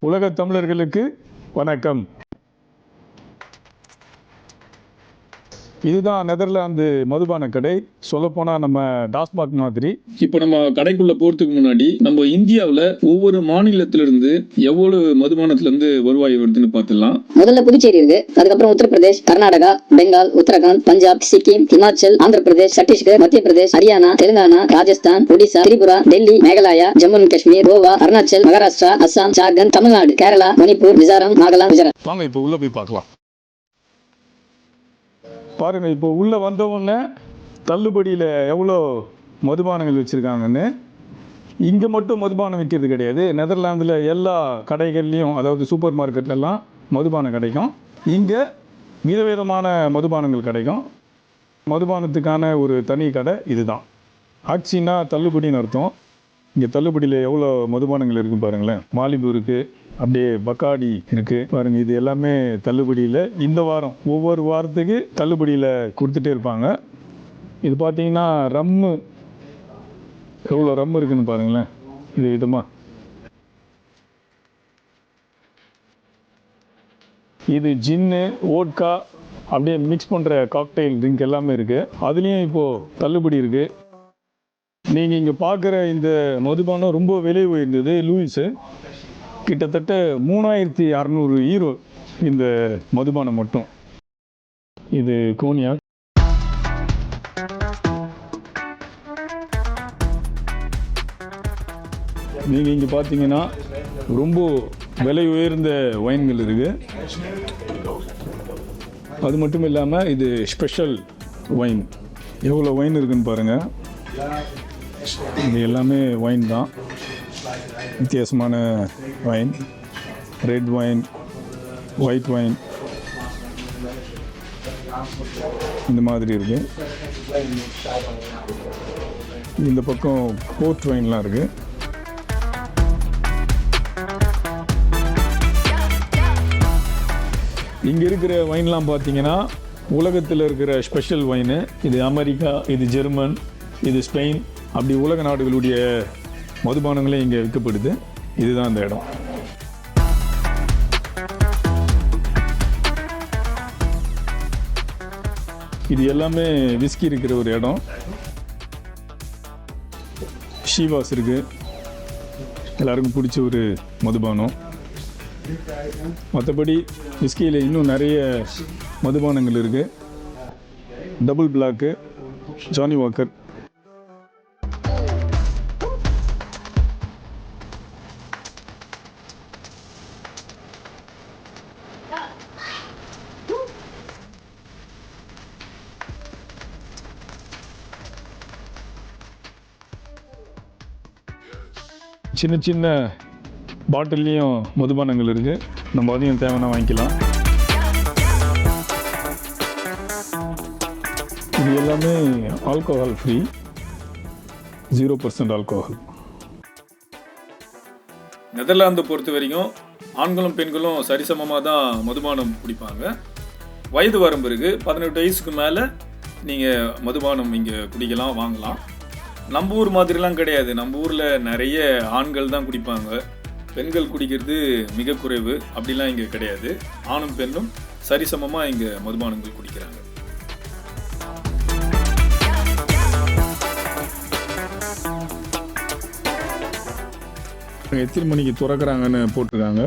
உலக தமிழர்களுக்கு வணக்கம். இதுதான் நெதர்லாந்து மதுபான கடை. சொல்லப்போனால் நம்ம டாஸ்மாக் மாதிரி. இப்போ நம்ம கடைக்குள்ள போறதுக்கு முன்னாடி நம்ம இந்தியாவுல ஒவ்வொரு மாநிலத்தில இருந்து எவ்வளவு மதுபானத்துல இருந்து வருவாய் வருதுன்னு பார்த்துடலாம். முதல்ல புதுச்சேரி இருக்கு. அதுக்கப்புறம் உத்தரப்பிரதேஷ் கர்நாடகா பெங்கால் உத்தரகாண்ட் பஞ்சாப் சிக்கிம் ஹிமாச்சல் ஆந்திர பிரதேஷ் சத்தீஸ்கர் மத்திய பிரதேஷ் ஹரியானா தெலுங்கானா ராஜஸ்தான் ஒடிசா திரிபுரா டெல்லி மேகாலயா ஜம்மு அண்ட் காஷ்மீர் கோவா அருணாச்சல் மகாராஷ்டிரா அஸ்ஸாம் ஜார்க்கண்ட் தமிழ்நாடு கேரளா மணிப்பூர் மிசோரம் நாகாலாந்து குஜராத். வாங்க இப்போ உள்ளே போய் பார்க்கலாம். பாருங்கள் இப்போ உள்ளே வந்தவுடனே தள்ளுபடியில் எவ்வளோ மதுபானங்கள் வச்சுருக்காங்கன்னு? இங்கே மட்டும் மதுபானம் விற்கிறது கிடையாது. நெதர்லாந்தில் எல்லா கடைகள்லேயும் அதாவது சூப்பர் மார்க்கெட்லலாம் மதுபானம் கிடைக்கும். இங்கே விதவிதமான மதுபானங்கள் கிடைக்கும். மதுபானத்துக்கான ஒரு தனி கடை இதுதான். ஆக்சினா தள்ளுபடின்னு அர்த்தம். இங்கே தள்ளுபடியில் எவ்வளோ மதுபானங்கள் இருக்குது பாருங்களேன். மாலிபு இருக்குது அப்படியே பக்காடி இருக்குது பாருங்கள் இது எல்லாமே தள்ளுபடியில் இந்த வாரம் ஒவ்வொரு வாரத்துக்கு தள்ளுபடியில் கொடுத்துட்டே இருப்பாங்க. இது பார்த்தீங்கன்னா ரம்மு எவ்வளோ ரம் இருக்குன்னு பாருங்களேன். இது விதமாக இது ஜின்னு ஓட்கா அப்படியே மிக்ஸ் பண்ணுற காக்டெயில் ட்ரிங்க் எல்லாமே இருக்குது அதுலேயும் இப்போது தள்ளுபடி இருக்குது நீங்கள் இங்கே பார்க்குற இந்த மதுபானம் ரொம்ப விலை உயர்ந்தது லூயிஸு. கிட்டத்தட்ட மூணாயிரத்தி அறநூறு ஈரோ இந்த மதுபானம் மட்டும். இது கோனியா. நீங்கள் இங்கே பார்த்தீங்கன்னா ரொம்ப விலை உயர்ந்த ஒயின்கள் இருக்குது அது மட்டும் இல்லாமல் இது ஸ்பெஷல் ஒயின் எவ்வளோ ஒயின் இருக்குன்னு பாருங்கள் இது எல்லாமே ஒயின் தான். வித்தியாசமான wine red wine white wine இந்த மாதிரி இருக்குது இந்த பக்கம் போர்ட் ஒயின்லாம் இருக்குது இங்கே இருக்கிற ஒயின்லாம் பார்த்தீங்கன்னா உலகத்தில் இருக்கிற ஸ்பெஷல் ஒயின் இது அமெரிக்கா இது ஜெர்மன் இது ஸ்பெயின் அப்படி உலக நாடுகளுடைய மதுபானங்களே இங்கே விற்கப்படுது. இதுதான் அந்த இடம். இது எல்லாமே விஸ்கி இருக்கிற ஒரு இடம். ஷீவாஸ் இருக்கு. எல்லாருக்கும் பிடிச்ச ஒரு மதுபானம். மற்றபடி விஸ்கியில் இன்னும் நிறைய மதுபானங்கள் இருக்குது டபுள் பிளாக்கு ஜானி வாக்கர் சின்ன சின்ன பாட்டில்லையும் மதுபானங்கள் இருக்குது நம்ம அதையும் தேவைன்னா வாங்கிக்கலாம். இது எல்லாமே alcohol free zero percent alcohol Netherlands பொறுத்த வரைக்கும் ஆண்களும் பெண்களும் சரிசமமாக தான் மதுபானம் குடிப்பாங்க. வயது வரம்பு இருக்குது பதினெட்டு வயசுக்கு மேலே நீங்கள் மதுபானம் இங்கே குடிக்கலாம் வாங்கலாம். நம்ம ஊர் மாதிரிலாம் கிடையாது. நம்ம ஊரில் நிறைய ஆண்கள் தான் குடிப்பாங்க. பெண்கள் குடிக்கிறது மிக குறைவு. அப்படிலாம் இங்கே கிடையாது. ஆணும் பெண்ணும் சரிசமமாக இங்கே மதுபானங்கள் குடிக்கிறாங்க. எத்தனை மணிக்கு திறக்கிறாங்கன்னு போட்டிருக்காங்க.